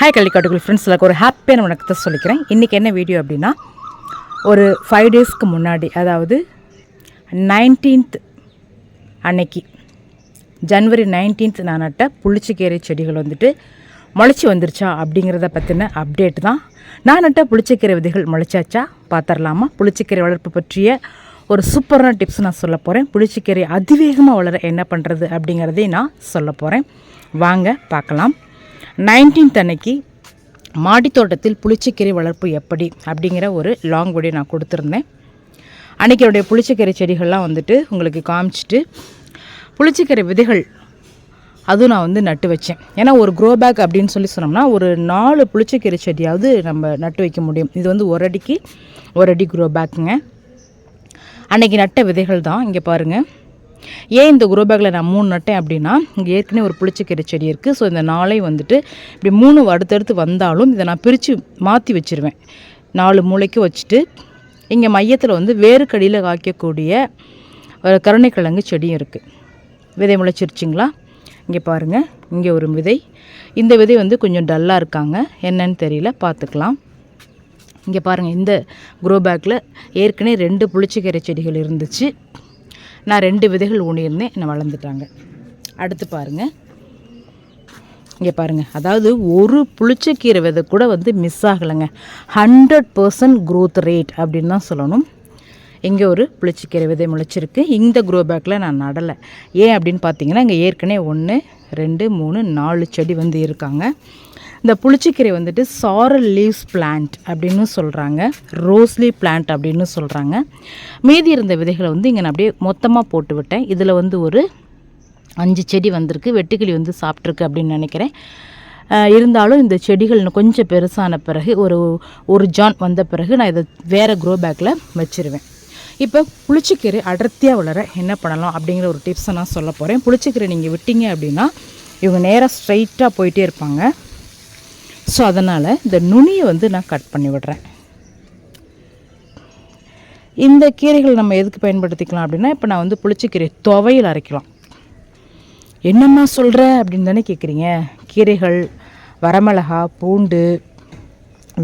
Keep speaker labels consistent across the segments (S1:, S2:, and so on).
S1: Hi கள்ளிக்காட்டுக்குள் friends எல்லாருக்கும் ஒரு ஹாப்பியான வணக்கத்தை சொல்லிக்கிறேன். இன்றைக்கி என்ன வீடியோ அப்படின்னா ஒரு ஃபைவ் டேஸ்க்கு முன்னாடி அதாவது நைன்டீன்த் அன்னைக்கு ஜனவரி நைன்டீன்த் நான் நட்ட புளிச்சக்கீரை செடிகள் வந்துட்டு முளைச்சி வந்துருச்சா அப்படிங்கிறத பற்றின அப்டேட் தான். நான் நட்ட புளிச்சக்கீரை விதைகள் முளைச்சாச்சா? பார்த்துடலாமா புளிச்சக்கீரை வளர்ப்பு பற்றிய ஒரு சூப்பரான டிப்ஸ் நான் சொல்ல போகிறேன் புளிச்சக்கீரை அதிவேகமாக வளர என்ன பண்ணுறது அப்படிங்கிறதையும் நான் சொல்ல போகிறேன் வாங்க பார்க்கலாம். நைன்டீன்த் அன்னைக்கு மாடித் தோட்டத்தில் புளிச்சக்கீரை வளர்ப்பு எப்படி? அப்படிங்கிற ஒரு லாங் வீடியோ நான் கொடுத்துருந்தேன். அன்றைக்கி என்னுடைய புளிச்சக்கீரை செடிகள்லாம் வந்துட்டு உங்களுக்கு காமிச்சிட்டு புளிச்சக்கீரை விதைகள் அதுவும் நான் வந்து நட்டு வச்சேன். ஏன்னா ஒரு க்ரோ பேக் அப்படின்னு சொல்லி சொன்னோம்னா ஒரு நாலு புளிச்சக்கீரை செடியாவது நம்ம நட்டு வைக்க முடியும். இது வந்து ஒரு அடிக்கு ஒரு அடி க்ரோ பேக்குங்க அன்றைக்கி நட்ட விதைகள் தான். இங்கே பாருங்கள் ஏன் இந்த குரோ பேக்கில் நான் மூணு நட்டேன் அப்படின்னா இங்கே ஏற்கனவே ஒரு புளிச்சக்கீரை செடி இருக்குது ஸோ இந்த நாளை வந்துட்டு இப்படி மூணு அடுத்தடுத்து வந்தாலும் இதை நான் பிரித்து மாற்றி வச்சுருவேன். நாலு மூளைக்கு வச்சுட்டு இங்கே மையத்தில் வந்து வேறு கடியில் காய்க்கக்கூடிய ஒரு கருணைக்கிழங்கு செடியும் இருக்குது விதை முளைச்சிருச்சிங்களா? இங்கே பாருங்கள் இங்கே ஒரு விதை. இந்த விதை வந்து கொஞ்சம் டல்லாக இருக்காங்க. என்னன்னு தெரியல பார்த்துக்கலாம் இங்கே பாருங்கள் இந்த குரோ பேக்கில் ஏற்கனவே ரெண்டு புளிச்சக்கீரை செடிகள் இருந்துச்சு. நான் ரெண்டு விதைகள் ஊனியிருந்தேன். என்னை வளர்ந்துட்டாங்க. அடுத்து பாருங்கள் இங்கே பாருங்கள் அதாவது ஒரு புளிச்சக்கீரை விதை கூட வந்து மிஸ் ஆகலைங்க. ஹண்ட்ரட் பர்சன்ட் க்ரோத் ரேட் அப்படின்னு தான் சொல்லணும். இங்கே ஒரு புளிச்சக்கீரை விதை முளைச்சிருக்கு. இந்த க்ரோ பேக்கில் நான் நடலை. ஏன் அப்படின்னு பார்த்தீங்கன்னா இங்கே ஏற்கனவே ஒன்று ரெண்டு மூணு நாலு செடி வந்து இருக்காங்க. இந்த புளிச்சிக்கீரை வந்துட்டு சாரல் லீவ்ஸ் பிளான்ட் அப்படின்னு சொல்கிறாங்க ரோஸ்லி பிளான்ட் அப்படின்னு சொல்கிறாங்க மீதி இருந்த விதைகளை வந்து இங்கே நான் அப்படியே மொத்தமாக போட்டு விட்டேன். இதில் வந்து ஒரு அஞ்சு செடி வந்திருக்கு. வெட்டுக்கிளி வந்து சாப்பிட்ருக்கு அப்படின்னு நினைக்கிறேன். இருந்தாலும் இந்த செடிகள் கொஞ்சம் பெருசான பிறகு ஒரு ஒரு ஜான் வந்த பிறகு நான் இதை வேறு க்ரோ பேக்கில் வச்சிருவேன். இப்போ புளிச்சிக்கீரை அடர்த்தியாக வளர என்ன பண்ணலாம் அப்படிங்கிற ஒரு டிப்ஸை நான் சொல்ல போகிறேன் புளிச்சிக்கீரை நீங்கள் விட்டீங்க அப்படின்னா இவங்க நேராக ஸ்ட்ரைட்டாக போயிட்டே இருப்பாங்க. ஸோ அதனால் இந்த நுனியை வந்து நான் கட் பண்ணி விடுறேன். இந்த கீரைகள் நம்ம எதுக்கு பயன்படுத்திக்கலாம் அப்படின்னா இப்போ நான் வந்து புளிச்சக்கீரை துவையில் அரைக்கலாம். என்னம்மா சொல்கிற அப்படின்னு தானே கேட்குறீங்க கீரைகள் வரமிளகா பூண்டு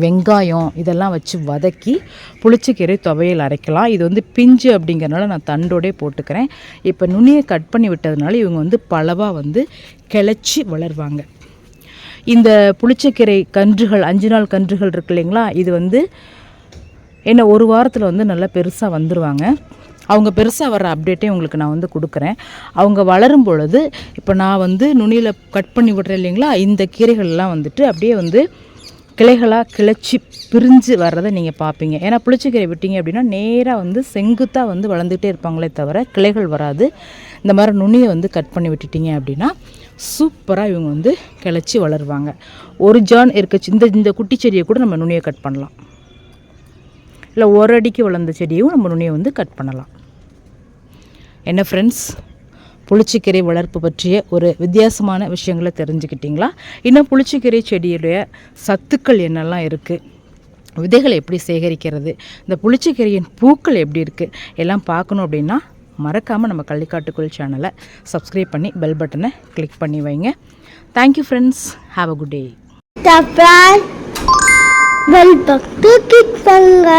S1: வெங்காயம் இதெல்லாம் வச்சு வதக்கி புளிச்சக்கீரை துவையில் அரைக்கலாம். இது வந்து பிஞ்சு அப்படிங்கிறனால நான் தண்டோடே போட்டுக்கிறேன். இப்போ நுனியை கட் பண்ணி விட்டதுனால இவங்க வந்து பலவாக வந்து கிளச்சி வளருவாங்க. இந்த புளிச்சக்கீரை கன்றுகள் அஞ்சு நாள் கன்றுகள் இருக்கு இல்லைங்களா? இது வந்து என்ன ஒரு வாரத்தில் வந்து நல்லா பெருசாக வந்துடுவாங்க அவங்க பெருசாக வர அப்டேட்டே உங்களுக்கு நான் வந்து கொடுக்குறேன். அவங்க வளரும் பொழுது இப்போ நான் வந்து நுனியில் கட் பண்ணி விடுறேன் இல்லைங்களா? இந்த கீரைகள்லாம் வந்துட்டு அப்படியே வந்து கிளைகளாக கிளச்சி பிரிஞ்சு வர்றதை நீங்கள் பார்ப்பீங்க ஏன்னா புளிச்சக்கீரை விட்டீங்க அப்படின்னா நேராக வந்து செங்குத்தாக வந்து வளர்ந்துக்கிட்டே இருப்பாங்களே தவிர கிளைகள் வராது. இந்த மாதிரி நுனியை வந்து கட் பண்ணி விட்டுட்டீங்க அப்படின்னா சூப்பராக இவங்க வந்து கிளச்சி வளருவாங்க. ஒரு ஜான் இருக்க இந்த இந்த குட்டி செடியை கூட நம்ம நுனியை கட் பண்ணலாம். இல்லை ஒரு அடிக்கு வளர்ந்த செடியும் நம்ம நுனியை வந்து கட் பண்ணலாம். என்ன ஃப்ரெண்ட்ஸ் புளிச்சக்கீரை வளர்ப்பு பற்றிய ஒரு வித்தியாசமான விஷயங்களை தெரிஞ்சுக்கிட்டிங்களா? இன்னும் புளிச்சக்கீரை செடியுடைய சத்துக்கள் என்னெல்லாம் இருக்குது விதைகளை எப்படி சேகரிக்கிறது? இந்த புளிச்சக்கீரையின் பூக்கள் எப்படி இருக்குது எல்லாம் பார்க்கணும் அப்படின்னா மறக்காமல் நம்ம கள்ளிக்காட்டுக்குள் சேனலை சப்ஸ்கிரைப் பண்ணி பெல் பட்டனை கிளிக் பண்ணி வைங்க. Thank you friends have a good day
S2: தப்பால் bell பட்டு கிளிக் பண்ணுங்க.